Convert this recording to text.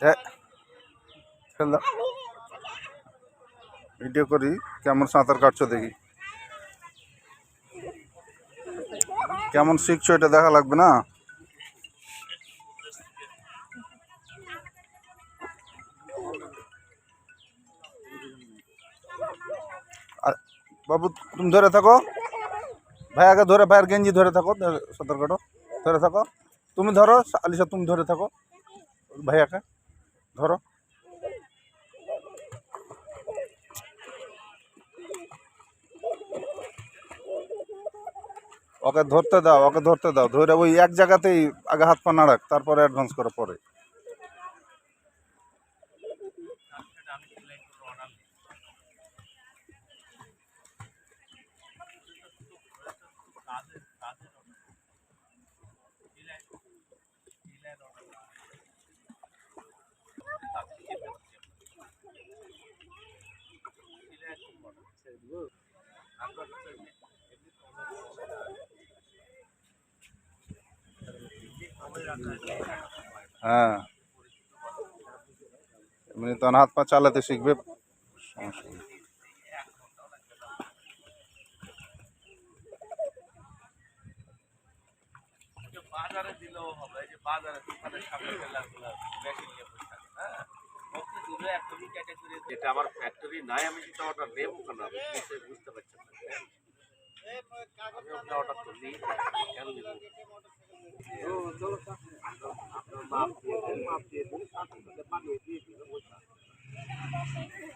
হ্যাঁ ফেল দাও ভিডিও করি কেমন সাঁতার কাটছো দেখি কেমন শিখছো এটা দেখা লাগবে না আর বাবু তুমি ধরে থাকো ভাইয়াকে ধরে ভাইয়ের গেঞ্জি ধরে থাকো ধরে- সাঁতার কাটো ধরে থাকো তুমি ধরো আলিশা তুমি ধরে থাকো ভাইয়াকে ধরো। ওকে ধরতে দাও, ওকে ধরতে দাও। ধরে ওই এক জায়গাতেই আগে হাত পা নাড়াক, তারপরে অ্যাডভান্স করে, পরে। হ্যাঁ। এমনি তখন হাত পা চালাতে শিখবে। সমস্যা বাজারে দিলেও হবে যে বাজারে সামনে হ্যাঁ? দিলে ক্যাটাগরি যেটা আমার ফ্যাক্টরি নাই, আমি যেটা অর্ডার নেব কেন? বুঝতে পারছি না আমি অর্ডার তো নিই কেন Maaf, maaf, maaf, maaf, maaf, maaf, maaf, maaf,